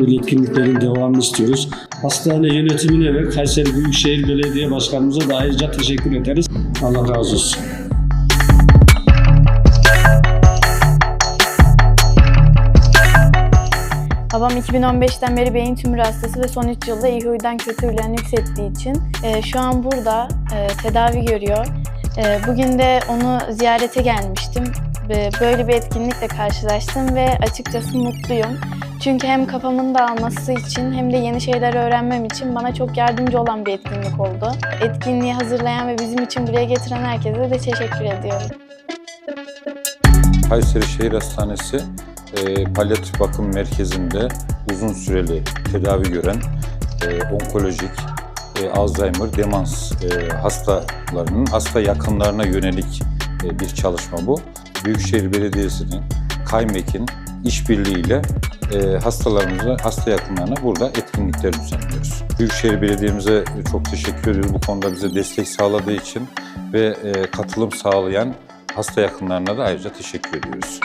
böyle etkinliklerin devamını istiyoruz. Hastane yönetimine ve Kayseri Büyükşehir Belediye Başkanımıza da ayrıca teşekkür ederiz. Allah razı olsun. Babam 2015'ten beri beyin tümörü hastası ve son 3 yılda iyi huydan kötü huylarını yükselttiği için e, şu an burada e, tedavi görüyor. E, bugün de onu ziyarete gelmiştim. Ve Böyle bir etkinlikle karşılaştım ve açıkçası mutluyum. Çünkü hem kafamın dağılması için hem de yeni şeyler öğrenmem için bana çok yardımcı olan bir etkinlik oldu. Etkinliği hazırlayan ve bizim için buraya getiren herkese de teşekkür ediyorum. Kayseri Şehir Hastanesi e, palyatif bakım merkezinde uzun süreli tedavi gören e, onkolojik, e, Alzheimer, demans e, hastalarının hasta yakınlarına yönelik e, bir çalışma bu. Büyükşehir Belediyesi'nin, KAYMEK'in işbirliğiyle e, hastalarımıza, hasta yakınlarına burada etkinlikler düzenliyoruz. Büyükşehir Belediye'mize çok teşekkür ediyoruz bu konuda bize destek sağladığı için ve e, katılım sağlayan hasta yakınlarına da ayrıca teşekkür ediyoruz.